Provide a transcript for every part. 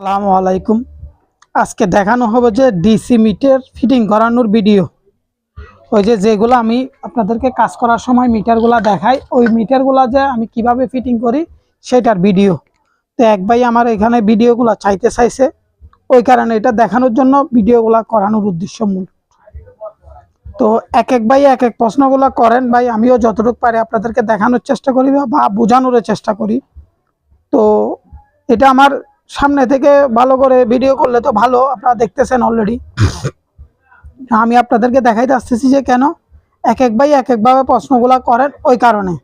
আসসালামু আলাইকুম। আজকে দেখানো হবে যে ডিসি মিটার ফিটিং করানোর ভিডিও। ওই যে যেগুলো আমি আপনাদেরকে কাজ করার সময় মিটারগুলো দেখাই, ওই মিটারগুলো যে আমি কীভাবে ফিটিং করি সেটার ভিডিও। তো এক ভাই আমার এখানে ভিডিওগুলো চাইতে চাইছে, ওই কারণে এটা দেখানোর জন্য ভিডিওগুলো করানোর উদ্দেশ্য মূল। তো এক এক ভাই এক এক প্রশ্নগুলো করেন ভাই, আমিও যতটুকু পারি আপনাদেরকে দেখানোর চেষ্টা করি বা বোঝানোর চেষ্টা করি। তো এটা আমার সামনে থেকে ভালো করে ভিডিও করলে তো ভালো, আপনারা দেখতেছেন অলরেডি আমি আপনাদেরকে দেখাইতে আসতেছি যে কেন? এক এক ভাই এক একভাবে প্রশ্নগুলো করেন ওই কারণে।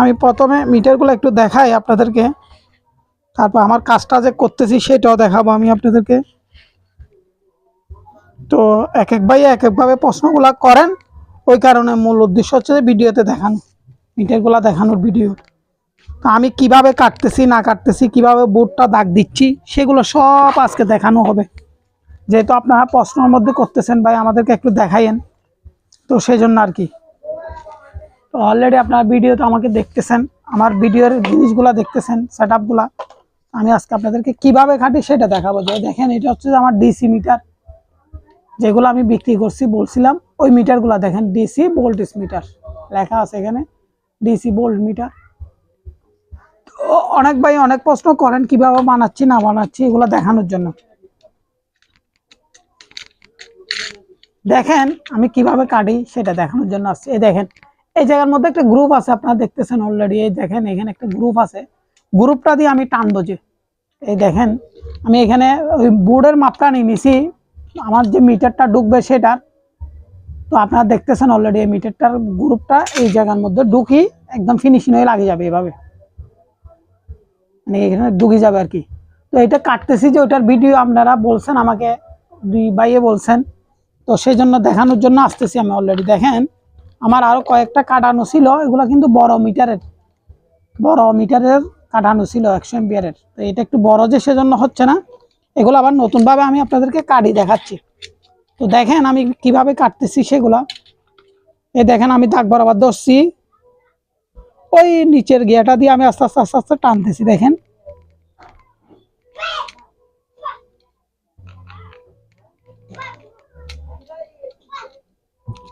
আমি প্রথমে মিটারগুলো একটু দেখাই আপনাদেরকে। তারপর আমার কাজটা যে করতেছি সেটাও দেখাবো আমি আপনাদেরকে। তো এক এক ভাই এক একভাবে প্রশ্নগুলো করেন, ওই কারণে মূল উদ্দেশ্য হচ্ছে ভিডিওতে দেখানো, মিটারগুলো দেখানোর ভিডিও আমি কীভাবে কাটতেছি, না কাটতেছি, কীভাবে বোর্ডটা দাগ দিচ্ছি, সেগুলো সব আজকে দেখানো হবে। যেহেতু আপনারা প্রশ্নের মধ্যে করতেছেন, ভাই, আমাদেরকে একটু দেখাইয়েন। তো সেই জন্য আর কি। তো অলরেডি আপনার ভিডিওতে আমাকে দেখতেছেন, আমার ভিডিওর জিনিসগুলো দেখতেছেন সেট আমি আজকে আপনাদেরকে কীভাবে কাটি সেটা দেখাবো। যে দেখেন, এটা হচ্ছে আমার ডিসি মিটার যেগুলো আমি বিক্রি করছি, বলছিলাম, ওই মিটারগুলো দেখেন ডিসি ভোল্টেজ মিটার লেখা আছে এখানে ডিসি ভোল্ট মিটার তো অনেক ভাই অনেক প্রশ্ন করেন, কীভাবে বানাচ্ছি, না বানাচ্ছি, এগুলো দেখানোর জন্য। দেখেন, আমি কীভাবে কাটি, সেটা দেখানোর জন্য আসছি। এই দেখেন, এই জায়গার মধ্যে একটা গ্রুপ আছে, আপনারা দেখতেছেন অলরেডি এই দেখেন, এখানে একটা গ্রুপ আছে। গ্রুপটা দিয়ে আমি টানবো যে এই দেখেন, আমি এখানে ওই বোর্ডের মাপটা নিয়ে নিছি আমার যে মিটারটা ঢুকবে সেটার তো আপনারা দেখতেছেন অলরেডি এই মিটারটার গ্রুপটা এই জায়গার মধ্যে ঢুকি, একদম ফিনিশিং হয়ে লাগে যাবে এভাবে। মানে এখানে ঢুকে যাবে আর কি। তো এটা কাটতেছি যে ওইটার ভিডিও আপনারা বলছেন, আমাকে দুই ভাইয়ে বলছেন। তো সেই জন্য দেখানোর জন্য আসতেছি আমি অলরেডি দেখেন, আমার আরও কয়েকটা কাটানো ছিল, এগুলো কিন্তু বড় মিটারের বড় মিটারের কাটানো ছিল, একশো এমপিয়ারের তো এটা একটু বড় যে সেজন্য হচ্ছে না, এগুলো আবার নতুনভাবে আমি আপনাদেরকে কাটি দেখাচ্ছি। তো দেখেন আমি কীভাবে কাটতেছি সেগুলো। এ দেখেন, আমি দাগ বরাবর ধরছি। ওই নিচের গিয়াটা দিয়ে আমি আস্তে আস্তে আস্তে আস্তে টানতেছি, দেখেন।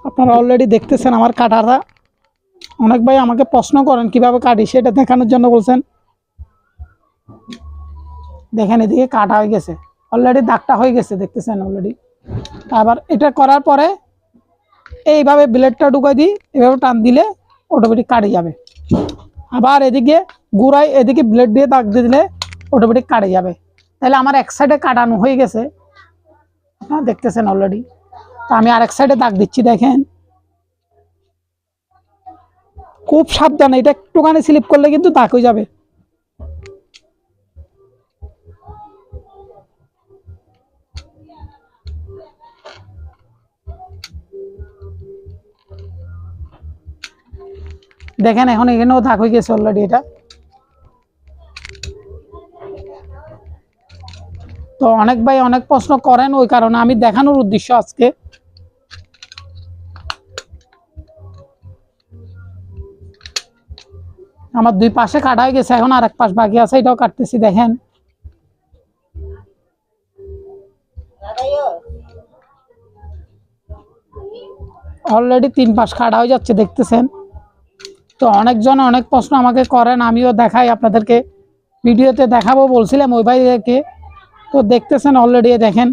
আপনারা অলরেডি দেখতেছেন আমার কাটাটা। অনেক ভাই আমাকে প্রশ্ন করেন, কীভাবে কাটি, সেটা দেখানোর জন্য বলছেন। দেখেন এদিকে কাটা হয়ে গেছে। অলরেডি দাগটা হয়ে গেছে, দেখতেছেন অলরেডি আবার এটা করার পরে এইভাবে ব্লেডটা ঢুকাই দিই এভাবে টান দিলে অটোমেটিক কাটে যাবে। আবার এদিকে গুড়াই এদিকে ব্লেড দিয়ে দাগ দিয়ে দিলে অটোমেটিক কাটে যাবে। তাহলে আমার এক সাইডে কাটানো হয়ে গেছে। আপনারা দেখতেছেন অলরেডি তো আমি আরেক সাইডে দাগ দিচ্ছি, দেখেন। খুব সাবধানে, এটা একটুখানি স্লিপ করলে কিন্তু দাগ হয়ে যাবে। দেখেন এখন এখানেও থাক হয়ে গেছে অলরেডি এটা। তো অনেক ভাই অনেক প্রশ্ন করেন ওই কারণে আমি দেখানোর উদ্দেশ্য আজকে। আমার দুই পাশে কাটা হয়ে গেছে, এখন আর এক পাশ বাকি আছে, এটাও কাটতেছি, দেখেন। অলরেডি তিন পাশ কাটা হয়ে যাচ্ছে, দেখতেছেন? তো অনেকজন অনেক প্রশ্ন আমাকে করেন, আমিও দেখাই আপনাদেরকে। ভিডিওতে দেখাবো বলছিলাম ওই ভাইকে তো দেখতেছেন অলরেডি দেখেন।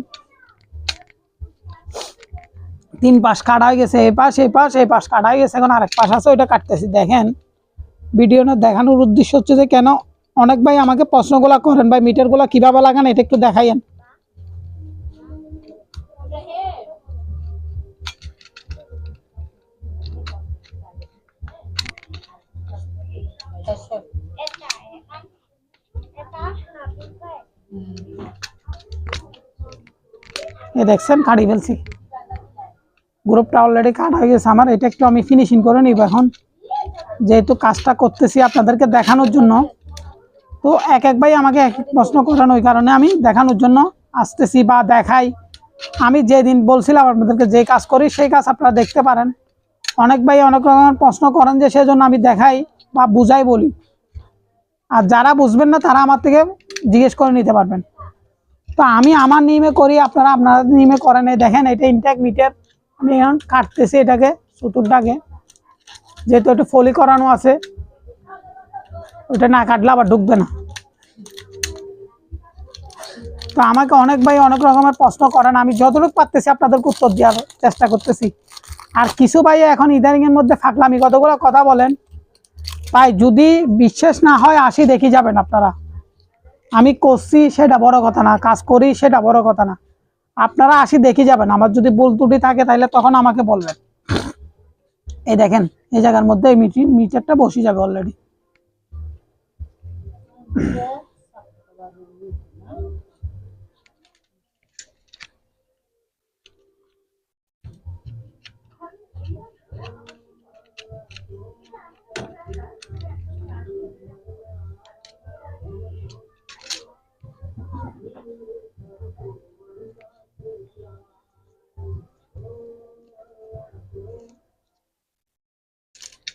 তিন পাশ কাটা হয়ে গেছে এই পাশ এই পাশ এই পাশ কাটা হয়ে গেছে, এখন আরেক পাশ আছে, ওইটা কাটতেছি। দেখেন ভিডিওটা দেখানোর উদ্দেশ্য হচ্ছে যে কেন অনেক ভাই আমাকে প্রশ্নগুলো করেন, ভাই মিটারগুলো কীভাবে লাগান, এটা একটু দেখাইয়েন। এ দেখছেন কাটি ফেলছি। গ্রুপটা অলরেডি কাটা হয়ে গেছে আমার, এটা একটু আমি ফিনিশিং করে নিব এখন। যেহেতু কাজটা করতেছি আপনাদেরকে দেখানোর জন্য। তো এক এক ভাই আমাকে এক এক প্রশ্ন করেন ওই কারণে আমি দেখানোর জন্য আসতেছি বা দেখাই। আমি যেদিন বলছিলাম আপনাদেরকে যে কাজ করি, সেই কাজ আপনারা দেখতে পারেন। অনেক ভাই অনেক রকমের প্রশ্ন করেন যে সেজন্য আমি দেখাই বা বুঝাই বলি। আর যারা বুঝবেন না, তারা আমার থেকে জিজ্ঞেস করে নিতে পারবেন। তো আমি আমার নিয়মে করি, আপনারা আপনারা নিয়মে করেন। দেখেন, এটা ইনটেক মিটার আমি এখন কাটতেছি এটাকে, সুতুরটাকে। যেহেতু একটু ফলি করানো আছে ওটা না কাটলে আবার ঢুকবে না। তো আমাকে অনেক ভাই অনেক রকমের প্রশ্ন করেন। আমি যতটুকু পারতেছি আপনাদেরকে উত্তর দেওয়ার চেষ্টা করতেছি। আর কিছু ভাই এখন ইদানিংয়ের মধ্যে ফাঁকলামি, কতগুলো কথা বলেন। ভাই, যদি বিশ্বাস না হয় আসি দেখি যাবেন আপনারা। আমি করছি সেটা বড় কথা না, কাজ করি সেটা বড় কথা না। আপনারা আসি দেখি যাবেন, আমার যদি বল ত্রুটি থাকে তাহলে তখন আমাকে বলবেন। এই দেখেন, এই জায়গার মধ্যে মিটারটা বসে যাবে অলরেডি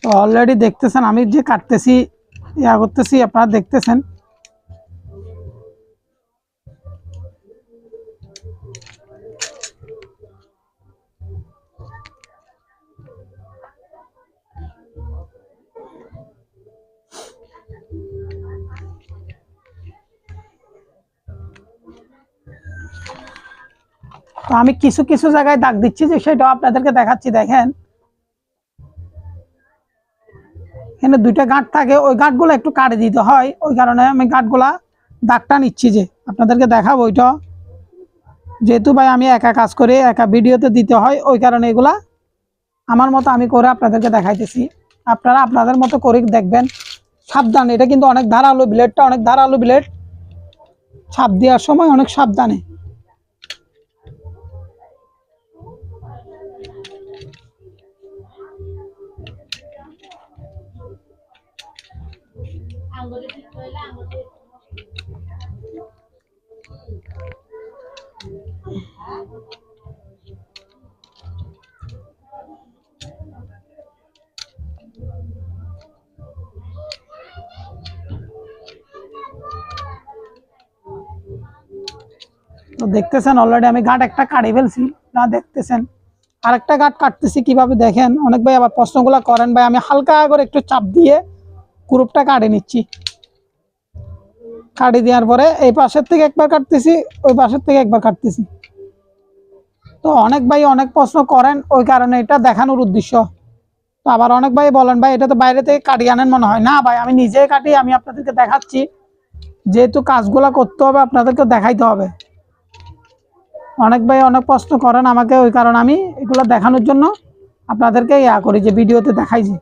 তো অলরেডি দেখতেছেন, আমি যে কাটতেছি, ইয়া করতেছি, আপনারা দেখতেছেন। তো আমি কিছু কিছু জায়গায় দাগ দিচ্ছি যে সেটাও আপনাদেরকে দেখাচ্ছি, দেখেন। এখানে দুইটা গাঁট থাকে। ওই গাঁটগুলো একটু কাটে দিতে হয়। ওই কারণে আমি গাঁটগুলা দাগটা নিচ্ছি যে, আপনাদেরকে দেখাবো ওইটা। যেহেতু ভাই আমি একা কাজ করে, একা ভিডিওতে দিতে হয়, ওই কারণে এগুলা আমার মতো আমি করে আপনাদেরকে দেখাইতেছি। আপনারা আপনাদের মতো করে দেখবেন। সাবধান, এটা কিন্তু অনেক ধারালো ব্লেডটা, অনেক ধারালো ব্লেড। ছাপ দেওয়ার সময় অনেক সাবধানে। তো দেখতেছেন অলরেডি আমি গাঁট একটা কাটি ফেলছি। না, দেখতেছেন। আরেকটা গাঁট কাটতেছি কীভাবে দেখেন? অনেক ভাই আবার প্রশ্নগুলো করেন ভাই, আমি হালকা করে একটু চাপ দিয়ে গ্রুপটা কাটে নিচ্ছি। কাটি দেওয়ার পরে এই পাশের থেকে একবার কাটতেছি, ওই পাশের থেকে একবার কাটতেছি। তো অনেক ভাই অনেক প্রশ্ন করেন, ওই কারণে এটা দেখানোর উদ্দেশ্য। তো আবার অনেক ভাই বলেন, ভাই, এটা তো বাইরে থেকে কাটিয়ে আনেন মনে হয়। না ভাই, আমি নিজেই কাটি, আমি আপনাদেরকে দেখাচ্ছি। যেহেতু কাজগুলো করতে হবে আপনাদেরকে দেখাইতে হবে। অনেক ভাই অনেক প্রশ্ন করেন আমাকে, ওই কারণ আমি এগুলো দেখানোর জন্য আপনাদেরকে ইয়া করি যে ভিডিওতে দেখাই যে।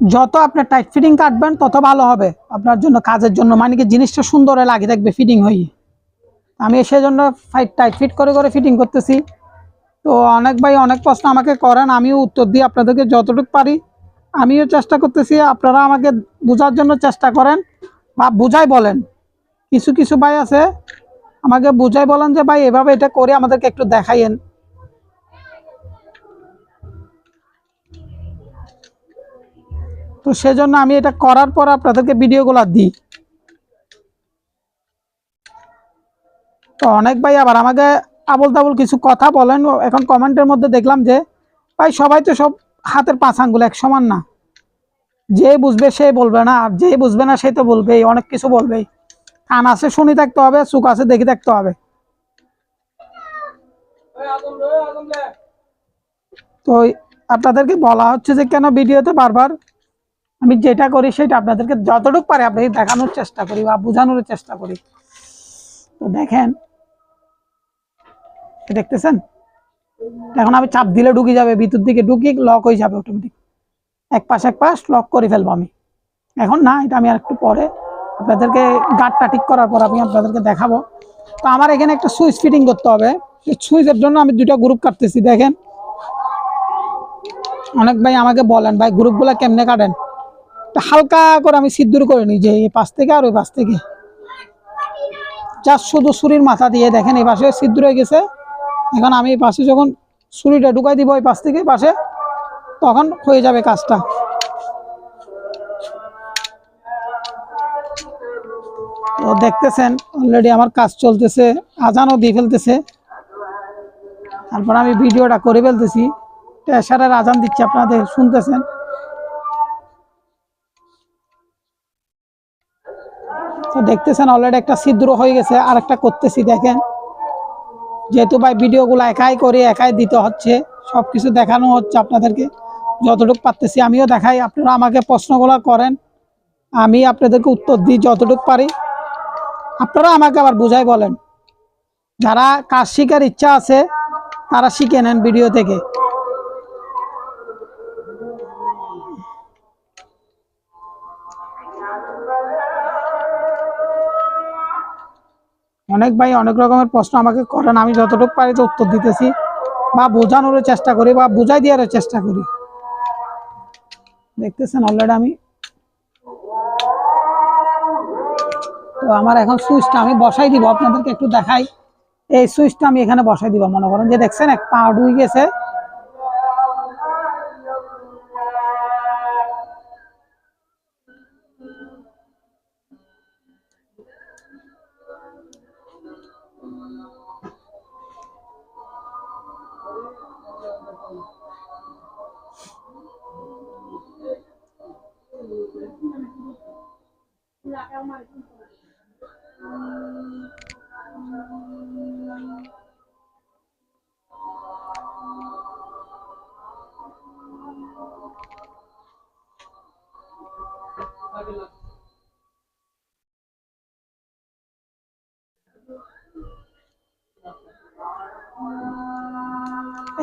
যত আপনার টাইট ফিটিং কাটবেন, তত ভালো হবে। আপনার জন্য কাজের জন্য। মানে কি জিনিসটা সুন্দর লাগে থাকবে ফিটিং হয়ে আমি সেজন্য ফাইট টাইট ফিট করে করে ফিটিং করতেছি। তো অনেক ভাই অনেক প্রশ্ন আমাকে করেন, আমিও উত্তর দিই আপনাদেরকে যতটুকু পারি। আমিও চেষ্টা করতেছি, আপনারা আমাকে বোঝার জন্য চেষ্টা করেন বা বুঝাই বলেন। কিছু কিছু ভাই আছে, আমাকে বুঝাই বলেন যে, ভাই, এভাবে এটা করে আমাদেরকে একটু দেখাইয়েন। তো সেজন্য আমি এটা করার পর আপনাদেরকে ভিডিওগুলো দিই। তো অনেক ভাই আবার আমাকে আবল তাবল কিছু কথা বলেন, এখন কমেন্টের মধ্যে দেখলাম যে, ভাই, সবাই তো সব হাতের পাঁচ আঙ্গুল এক সমান না। যে বুঝবে সে বলবে না, আর যে বুঝবে না সে তো বলবেই, অনেক কিছু বলবেই। কান আছে শুনি থাকতে হবে, চুক আছে দেখে থাকতে হবে। তো আপনাদেরকে বলা হচ্ছে যে, কেন ভিডিওতে বারবার আমি যেটা করি সেটা আপনাদেরকে যতটুকু পারে আপনি দেখানোর চেষ্টা করি বা বোঝানোর চেষ্টা করি। তো দেখেন দেখতেছেন? এখন আমি চাপ দিলে ঢুকে যাবে, ভিতর দিকে ঢুকি লক হয়ে যাবে অটোমেটিক এক পাশ এক পাশ লক করে ফেলব আমি। এখন না, এটা আমি আর একটু পরে আপনাদেরকে গার্ডটা ঠিক করার পর আমি আপনাদেরকে দেখাবো। তো আমার এখানে একটা সুইচ ফিটিং করতে হবে। সুইচের জন্য আমি দুটো গ্রুপ কাটতেছি, দেখেন? অনেক ভাই আমাকে বলেন, ভাই গ্রুপগুলো কেমনে কাটেন? হালকা করে আমি সিদ্ধুর করে নিই, যে এই পাশ থেকে আর ওই পাশ থেকে। জাস্ট শুধু ছুরির মাথা দিয়ে দেখেন, এই পাশে সিদ্ধ হয়ে গেছে। এখন আমি পাশে যখন ছুরিটা ঢুকাই দিব ওই পাশ থেকে পাশে, তখন হয়ে যাবে কাজটা। তো দেখতেছেন অলরেডি আমার কাজ চলতেছে, আজানও দিয়ে ফেলতেছে। তারপর আমি ভিডিওটা করে ফেলতেছি। এশারের আজান দিচ্ছি আপনাদের, শুনতেছেন? তো দেখতেছেন অলরেডি একটা ছিদ্র হয়ে গেছে আর একটা করতেছি দেখেন। যেহেতু ভাই ভিডিওগুলো একাই করে, একাই দিতে হচ্ছে সব কিছু দেখানো হচ্ছে আপনাদেরকে, যতটুকু পারতেছি আমিও দেখাই, আপনারা আমাকে প্রশ্নগুলো করেন, আমি আপনাদেরকে উত্তর দিই যতটুকু পারি। আপনারা আমাকে আবার বুঝাই বলেন, যারা কাজ শেখার ইচ্ছা আছে, তারা শিখে নেন ভিডিও থেকে। অনেক ভাই অনেক রকমের প্রশ্ন আমাকে করেন, আমি যতটুকু পারি উত্তর দিতেছি বা বোঝানোর চেষ্টা করি বা বুঝাই দেওয়ার চেষ্টা করি। দেখতেছেন অলরেডি আমি। তো আমার এখন সুইচটা আমি বসাই দিব, আপনাদেরকে একটু দেখাই। এই সুইচটা আমি এখানে বসাই দিব, মনে করেন যে দেখছেন এক পা ডুই গেছে।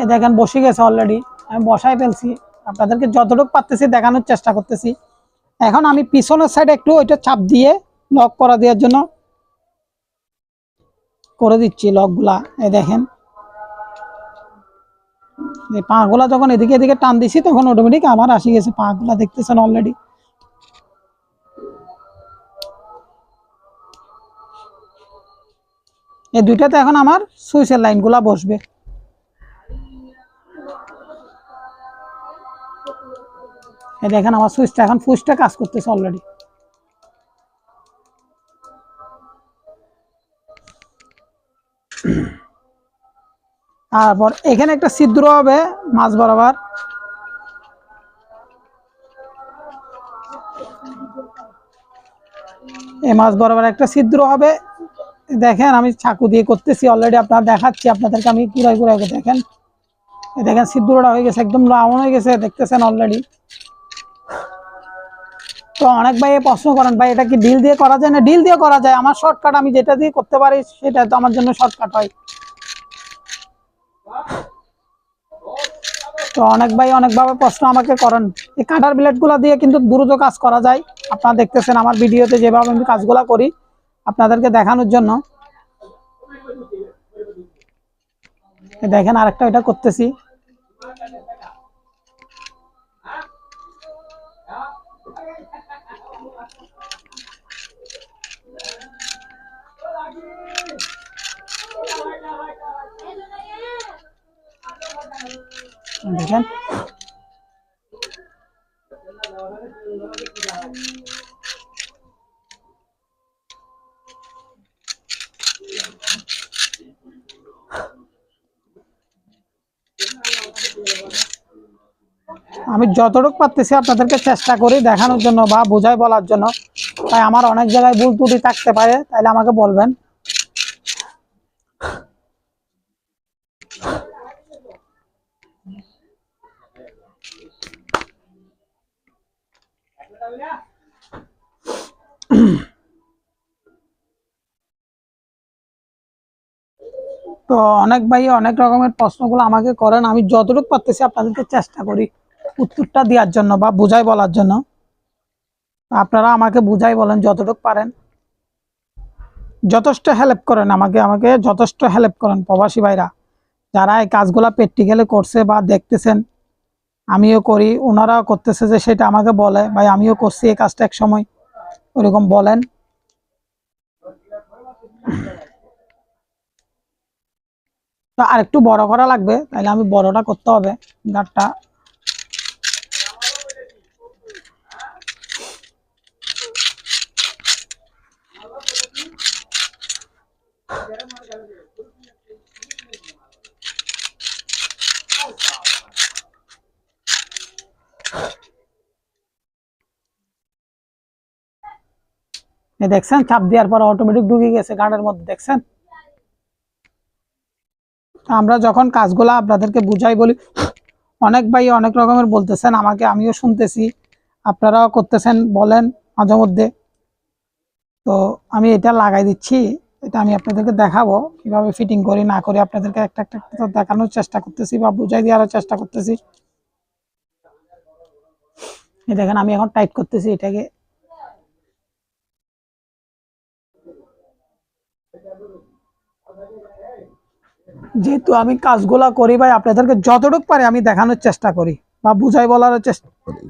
এই দেখেন, বসে গেছে অলরেডি আমি বসাই ফেলছি। আপনাদেরকে যতটুকু পারতেছি, দেখানোর চেষ্টা করতেছি। এখন আমি পিছনের সাইডে একটু ওইটা চাপ দিয়ে লক করা দেওয়ার জন্য করে দিচ্ছি লকগুলা এই দেখেন। এই পাগুলা যখন এদিকে এদিকে টান দিছি, তখন অটোমেটিক আমার আসি গেছে পাগুলা, দেখতেছেন অলরেডি এই দুইটাতে এখন আমার সুইচের লাইনগুলা বসবে। দেখেন আমার সুইচটা এখন সুইচটা কাজ করতেছে অলরেডি তারপর এখানে একটা ছিদ্র হবে মাছ বরাবর। এই মাছ বরাবর একটা ছিদ্র হবে। দেখেন আমি চাকু দিয়ে করতেছি অলরেডি আপনার দেখাচ্ছি, আপনাদেরকে আমি কুড়াই কুড়াই দেখেন। দেখেন ছিদ্রটা হয়ে গেছে, একদম রাউন্ড হয়ে গেছে, দেখতেছেন অলরেডি তো অনেক ভাই প্রশ্ন করেন, ভাই, এটা কি ডিল দিয়ে করা যায় না? ডিল দিয়ে করা যায়। আমার শর্টকাট আমি যেটা দিয়ে করতে পারি, সেটা তো আমার জন্য শর্টকাট হয়। তো অনেক ভাই অনেকভাবে প্রশ্ন আমাকে করেন। এই কাটার ব্লেডগুলো দিয়ে কিন্তু দ্রুত কাজ করা যায়। আপনারা দেখতেছেন আমার ভিডিওতে যেভাবে আমি কাজগুলো করি, আপনাদেরকে দেখানোর জন্য। দেখেন আরেকটা এটা করতেছি। দেখেন আমি যতটুকু পারতেছি আপনাদেরকে চেষ্টা করি দেখানোর জন্য বা বোঝাই বলার জন্য। তাই আমার অনেক জায়গায় ভুল ত্রুটি থাকতে পারে, তাইলে আমাকে বলবেন। তো অনেক ভাই অনেক রকমের প্রশ্নগুলো আমাকে করেন। আমি যতটুকু পারতেছি আপনাদেরকে চেষ্টা করি উত্তরটা দেওয়ার জন্য বা বুঝাই বলার জন্য। আপনারা আমাকে বুঝাই বলেন যতটুকু পারেন। যথেষ্ট হেল্প করেন আমাকে আমাকে যথেষ্ট হেল্প করেন প্রবাসী ভাইরা। যারা এই কাজগুলা প্র্যাকটিক্যালি করছে বা দেখতেছেন আমিও করি ওনারা করতেছে যে সেটা আমাকে বলে, ভাই আমিও করছি এই কাজটা এক সময়। ওরকম বলেন। আর একটু বড় করা লাগবে তাহলে আমি বড়টা করতে হবে গাঁটটা এই দেখছেন চাপ দেওয়ার পর অটোমেটিক ঢুকে গেছে গানের মধ্যে, দেখছেন? আমরা যখন কাজগুলো আপনাদেরকে বুঝাই বলি, অনেক ভাই অনেক রকমের বলতেছেন, আমাকে আমিও শুনতেছি, আপনারাও করতেছেন, বলেন মাঝে মধ্যে। তো আমি এটা লাগাই দিচ্ছি, এটা আমি আপনাদেরকে দেখাবো, কীভাবে ফিটিং করি, না করি, আপনাদেরকে একটা একটা দেখানোর চেষ্টা করতেছি বা বুঝাই দেওয়ার চেষ্টা করতেছি। দেখেন, আমি এখন টাইট করতেছি এটাকে। যেহেতু আমি কাজগুলা করি ভাই, আপনাদেরকে যতটুকু পারি আমি দেখানোর চেষ্টা করি বা বুঝাই বলার চেষ্টা করি।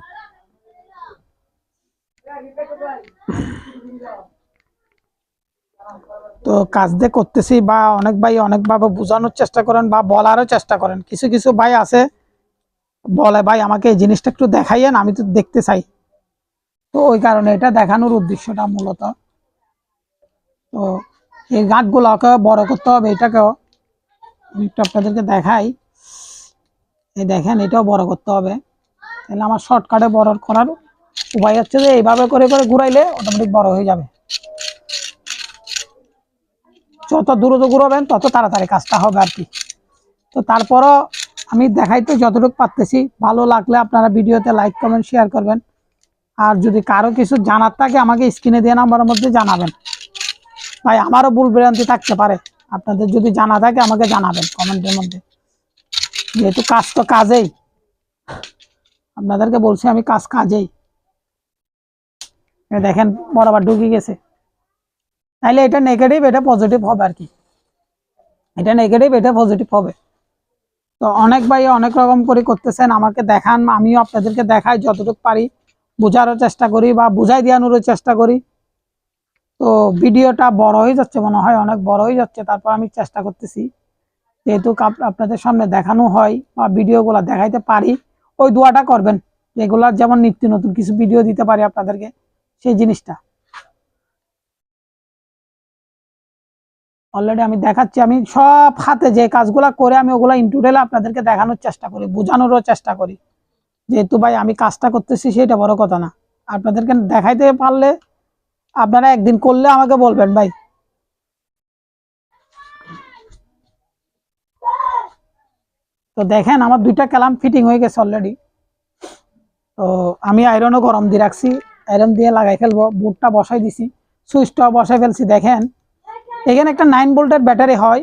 তো কাজ দিয়ে করতেছি বা অনেক ভাই অনেকভাবে বোঝানোর চেষ্টা করেন বা বলারও চেষ্টা করেন। কিছু কিছু ভাই আছে, বলে, ভাই, আমাকে এই জিনিসটা একটু দেখাইয়েন, আমি তো দেখতে চাই। তো ওই কারণে এটা দেখানোর উদ্দেশ্যটা মূলত। তো এই গাঁটগুলোকে বড় করতে হবে, এটাকেও আমি একটু আপনাদেরকে দেখাই। এই দেখেন, এটাও বড় করতে হবে। তাহলে আমার শর্টকাটে বড় করার উপায় হচ্ছে যে, এইভাবে করে করে ঘুরাইলে অটোমেটিক বড় হয়ে যাবে। যত দ্রুত ঘুরাবেন, তত তাড়াতাড়ি কাজটা হবে আর কি। তো তারপরও আমি দেখাইতে যতটুকু পারতেছি। ভালো লাগলে আপনারা ভিডিওতে লাইক কমেন্ট শেয়ার করবেন। আর যদি কারও কিছু জানার থাকে, আমাকে স্ক্রিনে দিয়ে নাম্বারের মধ্যে জানাবেন। ভাই, আমারও ভুল বিরান্তি থাকতে পারে। আপনাদের যদি জানা থাকে, আমাকে জানাবেন কমেন্টের মধ্যে। যেহেতু কাজ তো কাজেই। আপনাদেরকে বলছি, আমি কাজ কাজেই। দেখেন, বরাবর ঢুকে গেছে। তাইলে এটা নেগেটিভ এটা পজিটিভ হবে আর কি। এটা নেগেটিভ এটা পজিটিভ হবে। তো অনেক ভাই অনেক রকম করে করতেছেন, আমাকে দেখান, আমিও আপনাদেরকে দেখাই, যতটুকু পারি, বোঝারও চেষ্টা করি বা বুঝাই দেওয়ানোরও চেষ্টা করি। তো ভিডিওটা বড় হয়ে যাচ্ছে মনে হয়, অনেক বড় হয়ে যাচ্ছে। তারপর আমি চেষ্টা করতেছি যেহেতু আপনাদের সামনে দেখানো হয় বা ভিডিওগুলো দেখাইতে পারি, ওই দোয়াটা করবেন। রেগুলার যেমন নিত্য নতুন কিছু ভিডিও দিতে পারি আপনাদেরকে, সেই জিনিসটা। অলরেডি আমি দেখাচ্ছি, আমি সব হাতে যে কাজগুলা করে আমি ওগুলা ইনটুডেলে আপনাদেরকে দেখানোর চেষ্টা করি, বোঝানোরও চেষ্টা করি। যেহেতু ভাই আমি কাজটা করতেছি, সেটা বড় কথা না। আপনাদেরকে দেখাইতে পারলে আপনারা একদিন করলে আমাকে বলবেন, ভাই। তো দেখেন, আমার দুইটা কালাম ফিটিং হয়ে গেছে অলরেডি তো আমি আয়রনও গরম দিয়ে রাখছি। আয়রন দিয়ে লাগাই ফেলব বুটটা বসাই দিছি, সুইচটাও বসাই ফেলছি, দেখেন। এখানে একটা নাইন ভোল্টের ব্যাটারি হয়,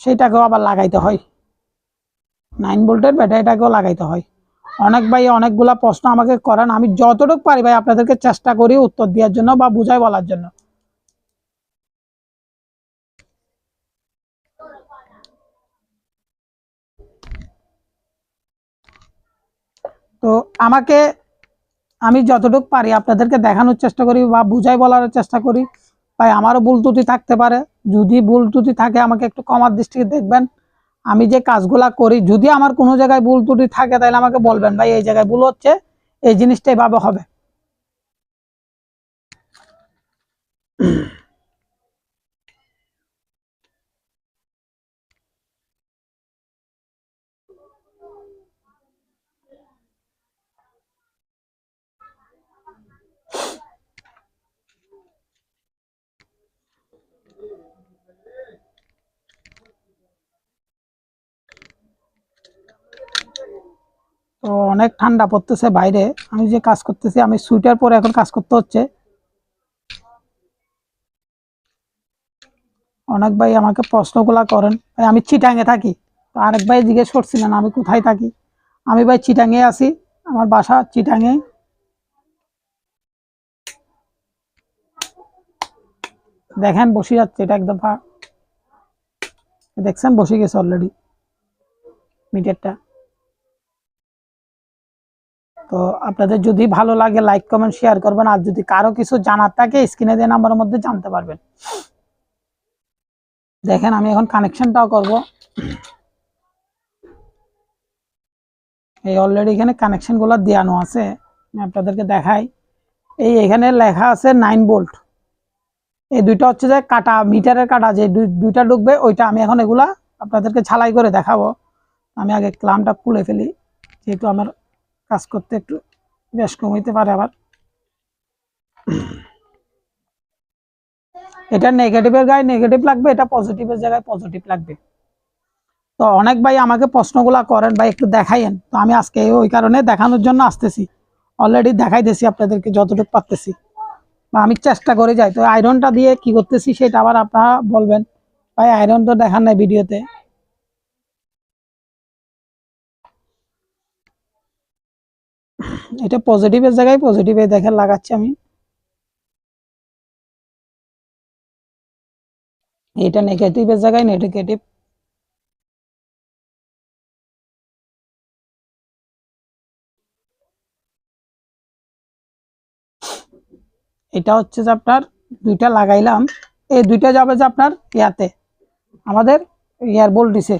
সেটাকেও আবার লাগাইতে হয়। নাইন ভোল্টের ব্যাটারিটাকেও লাগাইতে হয়। অনেক ভাই অনেকগুলা প্রশ্ন আমাকে করেন। আমি যতটুকু পারি ভাই আপনাদেরকে চেষ্টা করি উত্তর দেওয়ার জন্য বা বুঝাই বলার জন্য। তো আমাকে, আমি যতটুকু পারি আপনাদেরকে দেখানোর চেষ্টা করি বা বুঝাই বলার চেষ্টা করি। ভাই, আমারও ভুল ত্রুটি থাকতে পারে। যদি ভুল ত্রুটি থাকে, আমাকে একটু কমার দৃষ্টিতে দেখবেন। আমি যে কাজগুলা করি, যদি আমার কোনো জায়গায় ভুল ত্রুটি থাকে, তাহলে আমাকে বলবেন, ভাই, এই জায়গায় ভুল হচ্ছে, এই জিনিসটা এভাবে হবে। তো অনেক ঠান্ডা পড়তেছে বাইরে। আমি যে কাজ করতেছি, আমি সুইটার পরে এখন কাজ করতে হচ্ছে। অনেক ভাই আমাকে প্রশ্নগুলা করেন। ভাই, আমি চিটাঙে থাকি। তো আরেক ভাই জিজ্ঞেস করছিলেন, আমি কোথায় থাকি? আমি ভাই চিটাঙ্গে আছি। আমার বাসা চিটাঙ্গে দেখেন, বসে যাচ্ছে। এটা একদম দেখছেন, বসে গেছে অলরেডি মিটারটা। তো আপনাদের যদি ভালো লাগে লাইক কমেন্ট শেয়ার করবেন। আর যদি কারও কিছু জানার থাকে স্ক্রিনে দেওয়া নাম্বারের মধ্যে জানতে পারবেন। দেখেন, আমি এখন কানেকশনটাও করব। এই অলরেডি এখানে কানেকশনগুলো দেওয়ানো আছে। আমি আপনাদেরকে দেখাই। এই এখানে লেখা আছে নাইন বোল্ট এই দুইটা হচ্ছে যে কাটা, মিটারের কাটা, যে দুই- দুইটা ঢুকবে, ওইটা আমি এখন এগুলা আপনাদেরকে ছালাই করে দেখাবো। আমি আগে ক্লামটা খুলে ফেলি, যেহেতু আমার কাজ করতে একটু বেশ কম হইতে পারে আবার। এটা নেগেটিভের গায়ে নেগেটিভ লাগবে, এটা পজিটিভের জায়গায় পজিটিভ লাগবে। তো অনেক ভাই আমাকে প্রশ্নগুলা করেন, ভাই একটু দেখাইয়েন। তো আমি আজকে ওই কারণে দেখানোর জন্য আসতেছি। অলরেডি দেখাইতেছি আপনাদেরকে যতটুকু পারতেছি। বা আমি চেষ্টা করে যাই। তো আয়রনটা দিয়ে কি করতেছি সেটা আবার আপনারা বলবেন। ভাই আয়রন তো দেখান নাই ভিডিওতে এটা পজিটিভের জায়গায় পজিটিভে দেখে লাগাচ্ছি আমি। এটা নেগেটিভের জায়গায় নেগেটিভ এটা হচ্ছে যে আপনার দুইটা লাগাইলাম। এই দুইটা যাবে যে আপনার ইয়াতে। আমাদের ইয়ার ভোল্টেজে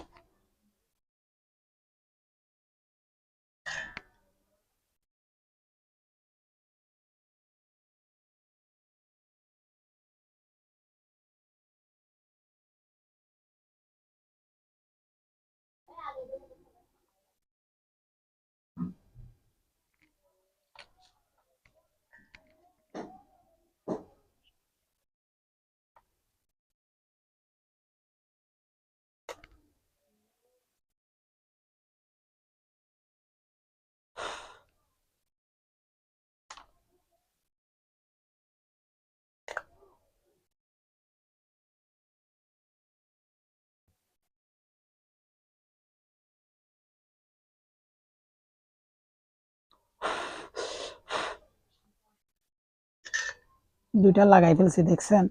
দুইটা লাগাই ফেলছি দেখছেন?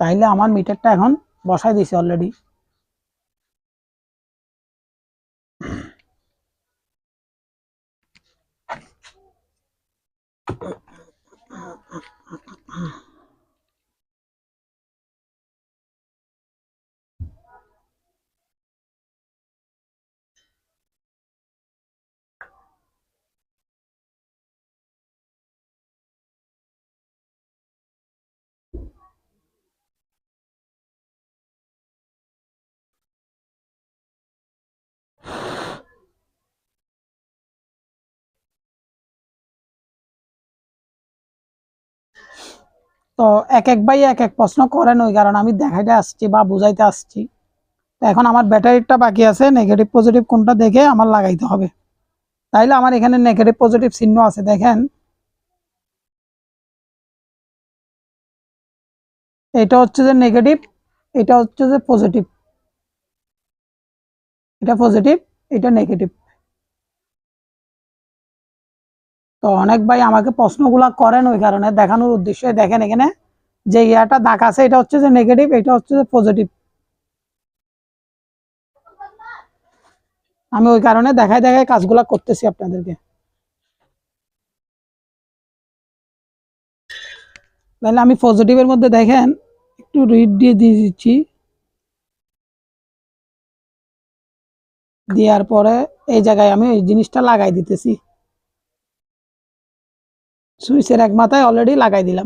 তাইলে আমার মিটারটা এখন বসাই দিছি অলরেডি তো এক এক ভাই এক এক প্রশ্ন করেন ওই কারণে আমি দেখাইতে আসছি বা বুঝাইতে আসছি। তো এখন আমার ব্যাটারিটা বাকি আছে নেগেটিভ পজিটিভ কোনটা দেখে আমার লাগাইতে হবে। তাইলে আমার এখানে নেগেটিভ পজিটিভ চিহ্ন আছে, দেখেন। এটা হচ্ছে যে নেগেটিভ এটা হচ্ছে যে পজিটিভ এটা পজিটিভ এটা নেগেটিভ তো অনেক ভাই আমাকে প্রশ্নগুলা করেন ওই কারণে, দেখানোর উদ্দেশ্যে দেখেন এখানে যে ইয়াটা দাগ আছে, এটা হচ্ছে যে নেগেটিভ এটা হচ্ছে যে পজিটিভ আমি ওই কারণে দেখায় দেখায় কাজগুলা করতেছি আপনাদেরকে। তাহলে আমি পজিটিভের মধ্যে দেখেন, একটু রিড দিয়ে দিয়ে দিচ্ছি। দেওয়ার পরে এই জায়গায় আমি এই জিনিসটা লাগাই দিতেছি। সুইচের এক মাথায় অলরেডি লাগাই দিলাম।